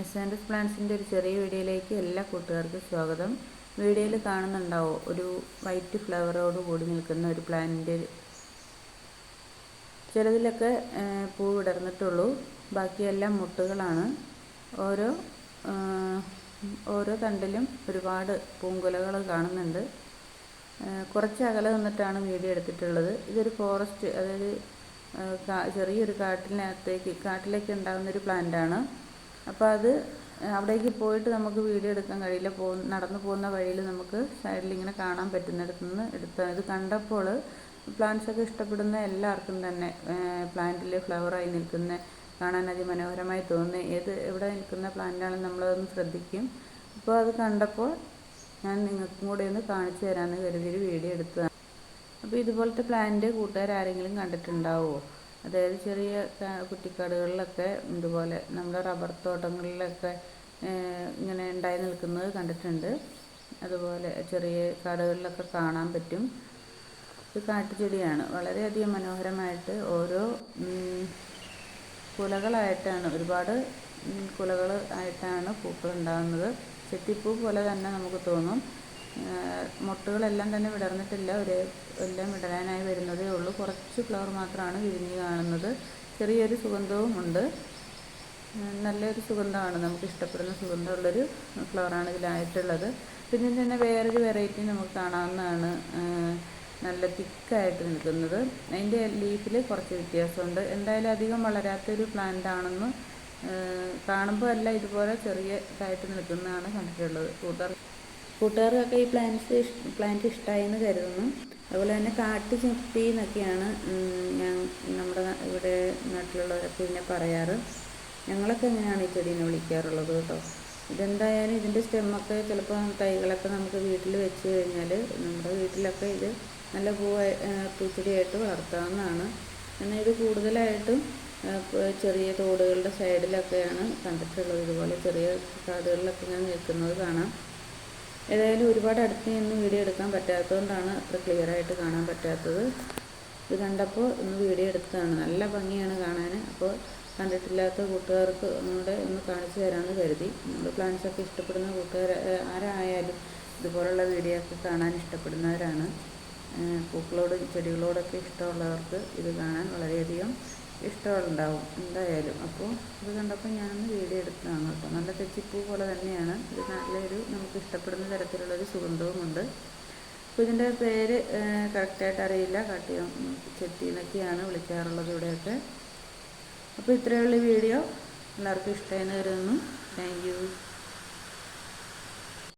S and S പ്ലാന്റ്സിന്റെ ഒരു ചെറിയ വീഡിയോയിലേക്ക് എല്ലാ കൂട്ടുകാർക്കും സ്വാഗതം. വീഡിയോയിൽ കാണുന്നുണ്ടാവോ? ഒരു വൈറ്റ് ഫ്ലവറോട് കൂടി നിൽക്കുന്ന ഒരു പ്ലാന്റിന്റെ ചിലതിലൊക്കെ പൂ വിടർന്നിട്ടുള്ളൂ. ബാക്കിയെല്ലാം മുട്ടുകളാണ്. ഓരോ ഓരോ തണ്ടിലും ഒരുപാട് പൂങ്കുലകൾ കാണുന്നുണ്ട്. കുറച്ച് അകലെ നിന്നിട്ടാണ് വീഡിയോ എടുത്തിട്ടുള്ളത്. ഇതൊരു ഫോറസ്റ്റ് അതായത് ചെറിയൊരു കാട്ടിനകത്തേക്ക് കാട്ടിലേക്ക് ഉണ്ടാകുന്ന ഒരു പ്ലാന്റാണ്. അപ്പോൾ അത് അവിടേക്ക് പോയിട്ട് നമുക്ക് വീഡിയോ എടുക്കാൻ കഴിയില്ല. പോ നടന്നു പോകുന്ന വഴിയിൽ നമുക്ക് സൈഡിൽ ഇങ്ങനെ കാണാൻ പറ്റുന്നിടത്തു നിന്ന് എടുത്ത ഇത് കണ്ടപ്പോൾ പ്ലാന്റ്സ് ഒക്കെ ഇഷ്ടപ്പെടുന്ന എല്ലാവർക്കും തന്നെ പ്ലാന്റിൽ ഫ്ലവറായി നിൽക്കുന്ന കാണാൻ അതിമനോഹരമായി തോന്നി ഏത് എവിടെ നിൽക്കുന്ന പ്ലാന്റാണെന്ന് നമ്മളതൊന്ന് ശ്രദ്ധിക്കും. അപ്പോൾ അത് കണ്ടപ്പോൾ ഞാൻ നിങ്ങൾക്കും കൂടെ ഒന്ന് കാണിച്ചു തരാമെന്ന് കരുതിയൊരു വീഡിയോ എടുത്തതാണ്. അപ്പോൾ ഇതുപോലത്തെ പ്ലാന്റ് കൂട്ടുകാർ ആരെങ്കിലും കണ്ടിട്ടുണ്ടാവുമോ? അതായത് ചെറിയ കുറ്റിക്കാടുകളിലൊക്കെ ഇതുപോലെ നമ്മുടെ റബ്ബർ തോട്ടങ്ങളിലൊക്കെ ഇങ്ങനെ ഉണ്ടായി നിൽക്കുന്നത് കണ്ടിട്ടുണ്ട്. അതുപോലെ ചെറിയ കാടുകളിലൊക്കെ കാണാൻ പറ്റും. ഇത് കാട്ടുചെടിയാണ്. വളരെയധികം മനോഹരമായിട്ട് ഓരോ കുലകളായിട്ടാണ് ഒരുപാട് കുലകൾ ആയിട്ടാണ് പൂക്കൾ ഉണ്ടാകുന്നത്. ചെത്തിപ്പൂ പോലെ തന്നെ നമുക്ക് തോന്നും. മുട്ടുകളെല്ലാം തന്നെ വിടർന്നിട്ടില്ല. ഒരു എല്ലാം വിടരാനായി വരുന്നതേ ഉള്ളൂ. കുറച്ച് ഫ്ലവർ മാത്രമാണ് വിരിഞ്ഞ് കാണുന്നത്. ചെറിയൊരു സുഗന്ധവും ഉണ്ട്. നല്ലൊരു സുഗന്ധമാണ്. നമുക്ക് ഇഷ്ടപ്പെടുന്ന സുഗന്ധമുള്ളൊരു ഫ്ലവറാണ് ഇതിലായിട്ടുള്ളത്. പിന്നെ തന്നെ വേറൊരു വെറൈറ്റി നമുക്ക് കാണാവുന്നതാണ്. നല്ല തിക്കായിട്ട് നിൽക്കുന്നത്. അതിന്റെ ലീഫിൽ കുറച്ച് വ്യത്യാസമുണ്ട്. എന്തായാലും അധികം വളരാത്തൊരു പ്ലാന്റ് ആണെന്ന് കാണുമ്പോൾ അല്ല ഇതുപോലെ ചെറിയ ഇതായിട്ട് നിൽക്കുന്നതാണ് കണ്ടിട്ടുള്ളത്. കൂട്ടർ കൂട്ടുകാർക്കൊക്കെ ഈ പ്ലാന്റ്സ് പ്ലാന്റ് ഇഷ്ടമായി എന്ന് കരുതുന്നു. അതുപോലെ തന്നെ കാട്ടു ചെത്തി എന്നൊക്കെയാണ് ഞാൻ നമ്മുടെ ഇവിടെ നാട്ടിലുള്ളവരൊക്കെ ഇതിനെ പറയാറ്. ഞങ്ങളൊക്കെ എങ്ങനെയാണ് ഈ ചെടീനെ വിളിക്കാറുള്ളത് കേട്ടോ. ഇതെന്തായാലും ഇതിന്റെ സ്റ്റെമ്മൊക്കെ ചിലപ്പോൾ തൈകളൊക്കെ നമുക്ക് വീട്ടിൽ വെച്ച് കഴിഞ്ഞാൽ നമ്മുടെ വീട്ടിലൊക്കെ ഇത് നല്ല പൂവായി പൂച്ചെടിയായിട്ട് വളർത്താവുന്നതാണ്. എന്നാൽ ഇത് കൂടുതലായിട്ടും ചെറിയ തോടുകളുടെ സൈഡിലൊക്കെയാണ് കണ്ടിട്ടുള്ളത്. ഇതുപോലെ ചെറിയ കാടുകളിലൊക്കെ ഞാൻ നിൽക്കുന്നത് കാണാം. ഏതായാലും ഒരുപാട് അടുത്ത് നിന്ന് വീഡിയോ എടുക്കാൻ പറ്റാത്തതുകൊണ്ടാണ് അത്ര ക്ലിയർ ആയിട്ട് കാണാൻ പറ്റാത്തത്. ഇത് കണ്ടപ്പോൾ ഒന്ന് വീഡിയോ എടുത്തതാണ്. നല്ല ഭംഗിയാണ് കാണാൻ അപ്പോൾ കണ്ടിട്ടില്ലാത്ത കൂട്ടുകാർക്ക് ഒന്നുകൂടെ ഒന്ന് കാണിച്ചു തരാമെന്ന് കരുതി. നമ്മൾ പ്ലാന്റ്സൊക്കെ ഇഷ്ടപ്പെടുന്ന കൂട്ടുകാർ ആരായാലും ഇതുപോലുള്ള വീഡിയോ ഒക്കെ കാണാൻ ഇഷ്ടപ്പെടുന്നവരാണ്. പൂക്കളോടും ചെടികളോടൊക്കെ ഇഷ്ടമുള്ളവർക്ക് ഇത് കാണാൻ വളരെയധികം ഇഷ്ടമുണ്ടാവും എന്തായാലും. അപ്പോൾ ഇത് കണ്ടപ്പോൾ ഞാനൊന്ന് വീഡിയോ എടുത്തതാണ് കേട്ടോ. നല്ല തെച്ചിപ്പൂ പോലെ തന്നെയാണ്. ഇത് നല്ലൊരു നമുക്ക് ഇഷ്ടപ്പെടുന്ന തരത്തിലുള്ളൊരു സുഗന്ധവുമുണ്ട്. അപ്പോൾ ഇതിന്റെ പേര് കറക്റ്റായിട്ട് അറിയില്ല. കാട്ടിയം ചെത്തി എന്നൊക്കെയാണ് വിളിക്കാറുള്ളത് ഇവിടെയൊക്കെ. അപ്പോൾ ഇത്രയുള്ള വീഡിയോ. എല്ലാവർക്കും ഇഷ്ടമായി താങ്ക് താങ്ക്